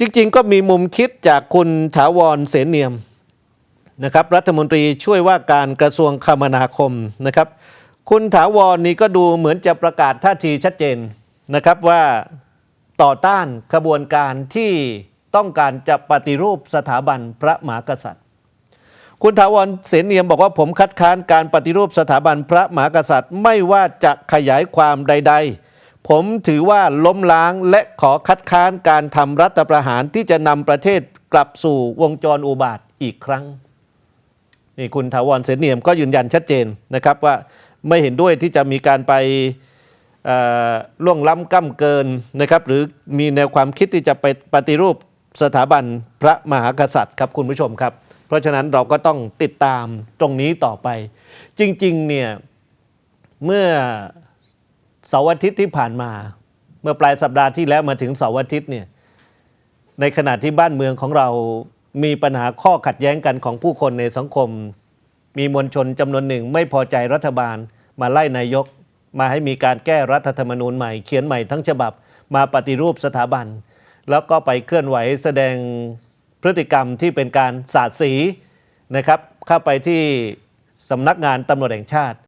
จริงๆ ก็มีมุมคิดจากคุณถาวรเสนเนียมนะครับรัฐมนตรีช่วยว่าการกระทรวงคมนาคมนะครับ คุณถาวรนี่ก็ดูเหมือนจะประกาศท่าทีชัดเจนนะครับว่าต่อต้านขบวนการที่ต้องการจะปฏิรูปสถาบันพระมหากษัตริย์ คุณถาวรเสนเนียมบอกว่าผมคัดค้านการปฏิรูปสถาบันพระมหากษัตริย์ ไม่ว่าจะขยายความใด ๆ ผมถือว่าล้มล้างและขอคัดค้านการทำรัฐประหารที่จะนำประเทศกลับสู่วงจรอุบาทอีกครั้งนี่คุณถาวรเสนียมก็ยืนยันชัดเจนนะครับว่าไม่เห็นด้วยที่จะมีการไปล่วงล้ำก้ำเกินนะครับ หรือมีแนวความคิดที่จะไปปฏิรูปสถาบันพระมหากษัตริย์ครับคุณผู้ชมครับ เพราะฉะนั้นเราก็ต้องติดตามตรงนี้ต่อไป จริง ๆ เนี่ย เมื่อ เสาร์อาทิตย์ที่ผ่านมา เมื่อปลายสัปดาห์ที่แล้วมาถึงเสาร์อาทิตย์เนี่ยในขณะที่บ้านเมืองของเรามีปัญหาข้อขัดแย้งกันของผู้คนในสังคม มีมวลชนจำนวนหนึ่งไม่พอใจรัฐบาล มาไล่นายก มาให้มีการแก้รัฐธรรมนูญใหม่เขียนใหม่ทั้งฉบับ มาปฏิรูปสถาบัน แล้วก็ไปเคลื่อนไหวแสดงพฤติกรรมที่เป็นการสาดสีนะครับเข้าไปที่สำนักงานตำรวจแห่งชาติ